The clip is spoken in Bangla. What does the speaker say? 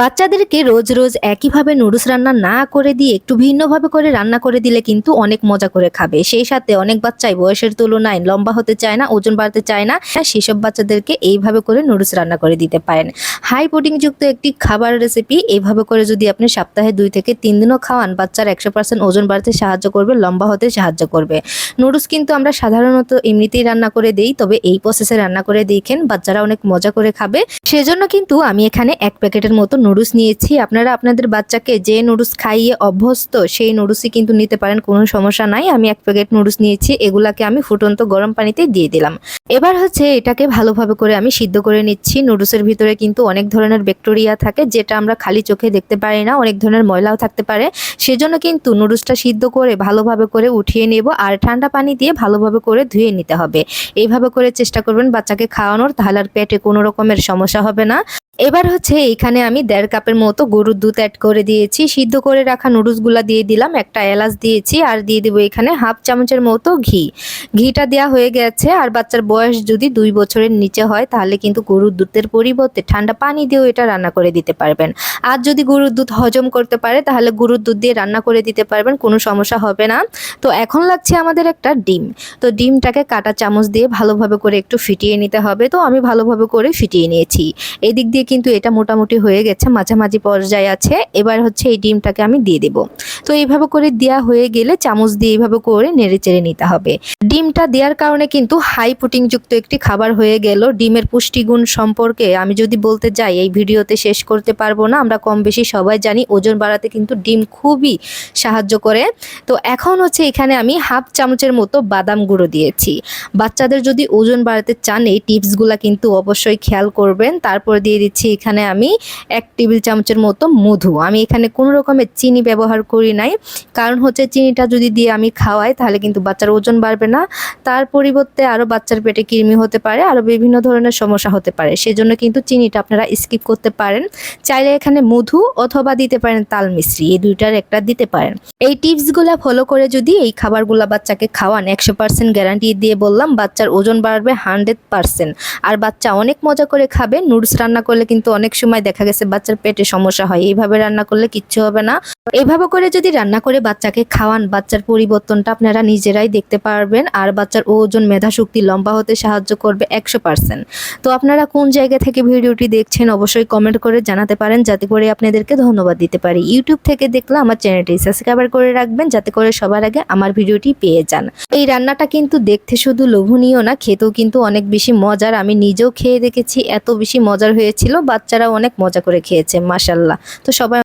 বাচ্চাদেরকে রোজ রোজ একইভাবে নুডলস রান্না না করে দিয়ে একটু ভিন্নভাবে করে রান্না করে দিলে কিন্তু অনেক মজা করে খাবে। সেই সাথে অনেক বাচ্চাই বয়সের তুলনায় লম্বা হতে চায় না, ওজন বাড়তে চায় না সেসব বাচ্চাদেরকে এইভাবে করে নুডলস রান্না করে দিতে পারেন। হাই প্রোটিনযুক্ত একটি খাবার রেসিপি এইভাবে করে যদি আপনি সপ্তাহে দুই থেকে তিন দিনও খাওয়ান, বাচ্চার একশো পার্সেন্ট ওজন বাড়তে সাহায্য করবে, লম্বা হতে সাহায্য করবে। নুডলস কিন্তু আমরা সাধারণত এমনিতেই রান্না করে দিই, তবে এই প্রসেসে রান্না করে দেখেন, বাচ্চারা অনেক মজা করে খাবে। সেজন্য কিন্তু আমি এখানে এক প্যাকেটের মতো নুডলস নিয়েছি। আপনারা আপনাদের বাচ্চাকে যে নুডলস খাইয়ে অভ্যস্ত, সেই নুডলসই কিন্তু নিতে পারেন, কোনো সমস্যা নাই। আমি এক প্যাকেট নুডলস নিয়েছি, এগুলাকে আমি ফুটন্ত গরম পানিতে দিয়ে দিলাম। এবার হচ্ছে এটাকে ভালোভাবে করে আমি সিদ্ধ করে নিচ্ছি। নুডলসের ভিতরে কিন্তু অনেক ধরনের ব্যাকটেরিয়া থাকে, যেটা আমরা খালি চোখে দেখতে পারি না, অনেক ধরনের ময়লাও থাকতে পারে। সেজন্য কিন্তু নুডলসটা সিদ্ধ করে ভালোভাবে করে উঠিয়ে নেব, আর ঠান্ডা পানি দিয়ে ভালোভাবে করে ধুয়ে নিতে হবে। এইভাবে করে চেষ্টা করবেন বাচ্চাকে খাওয়ানোর, তাহলে আর পেটে কোনো রকমের সমস্যা হবে না। এবার হচ্ছে এখানে আমি দেড় কাপের মতো গরুর দুধ অ্যাড করে দিয়েছি। সিদ্ধ করে রাখা নুডলসগুলা দিয়ে দিলাম, একটা এলাচ দিয়েছি, আর দিয়ে দেবো এখানে হাফ চামচের মতো ঘি। ঘিটা দেওয়া হয়ে গেছে, আর বাচ্চার বয়স যদি দুই বছরের নিচে হয়, তাহলে কিন্তু গরুর দুধের পরিবর্তে ঠান্ডা পানি দিয়েও এটা রান্না করে দিতে পারবেন। আর যদি গরুর দুধ হজম করতে পারে, তাহলে গরুর দুধ দিয়ে রান্না করে দিতে পারবেন, কোনো সমস্যা হবে না। তো এখন লাগছে আমাদের একটা ডিম। তো ডিমটাকে কাটা চামচ দিয়ে ভালোভাবে করে একটু ফিটিয়ে নিতে হবে। তো আমি ভালোভাবে করে ফিটিয়ে নিয়েছি। এদিক দিয়ে কিন্তু এটা মোটামুটি হয়ে গেছে, মাঝামাঝি পর্যায়ে আছে। এবার হচ্ছে এই ডিমটাকে আমি দিয়ে দেব। তো এইভাবে করে দেওয়া হয়ে গেলে চামচ দিয়ে এইভাবে করে নেড়ে চেড়ে নিতে হবে। ডিমটা দেওয়ার কারণে কিন্তু হাই প্রোটিনযুক্ত একটি খাবার হয়ে গেল। ডিমের পুষ্টিগুণ সম্পর্কে আমি যদি বলতে যাই, এই ভিডিওতে শেষ করতে পারব না। আমরা কম বেশি সবাই জানি, ওজন বাড়াতে কিন্তু ডিম খুবই সাহায্য করে। তো এখন হচ্ছে এখানে আমি হাফ চামচের মতো বাদাম গুঁড়ো দিয়েছি। বাচ্চাদের যদি ওজন বাড়াতে চান, এই টিপসগুলো কিন্তু অবশ্যই খেয়াল করবেন। তারপর দিয়ে দিচ্ছি এখানে আমি এক টেবিল চামচের মতো মধু। আমি এখানে কোনো রকমের চিনি ব্যবহার করি নাই। কারণ হচ্ছে চিনিটা যদি দিয়ে আমি খাওয়াই, তাহলে কিন্তু বাচ্চার ওজন বাড়বে না। তার পরিবর্তে আরও বাচ্চার পেটে কৃমি হতে পারে আরও বিভিন্ন ধরনের সমস্যা হতে পারে। সেজন্য কিন্তু চিনিটা আপনারা স্কিপ করতে পারেন। চাইলে এখানে মধু অথবা দিতে পারেন তাল মিশ্রি, এই দুইটার একটা দিতে পারেন। এই টিপসগুলো ফলো করে যদি এই খাবারগুলো বাচ্চাকে খাওয়ান, একশো পার্সেন্ট গ্যারান্টি দিয়ে বললাম, বাচ্চার ওজন বাড়বে হান্ড্রেড পার্সেন্ট আর বাচ্চা অনেক মজা করে খাবে নুডলস রান্না করলে কিন্তু অনেক সময় দেখা গেছে বাচ্চার পেটে সমস্যা হয়। এইভাবে রান্না করলে কিচ্ছু হবে না। এইভাবে করে যদি রান্না করে বাচ্চাকে খাওয়ান, বাচ্চার পরিবর্তনটা আপনারা নিজেরাই দেখতে পারবেন আর বাচ্চার ওজন মেধা শক্তি লম্বা হতে সাহায্য করবে একশো পার্সেন্ট। তো আপনারা কোন জায়গা থেকে ভিডিওটি দেখছেন অবশ্যই কমেন্ট করে জানাতে পারেন, যাতে করে আপনাদেরকে ধন্যবাদ দিতে পারি। ইউটিউব থেকে দেখলে আমার চ্যানেলটি সাবস্ক্রাইবার করে রাখবেন, যাতে করে সবার আগে আমার ভিডিওটি পেয়ে যান। এই রান্নাটা কিন্তু দেখতে শুধু লোভনীয় না, খেতেও কিন্তু অনেক বেশি মজার। আমি নিজেও খেয়ে দেখেছি, এত বেশি মজার হয়েছিল বাচ্চারা অনেক মজা করে খেয়েছে মাসাল্লাহ তো সবাই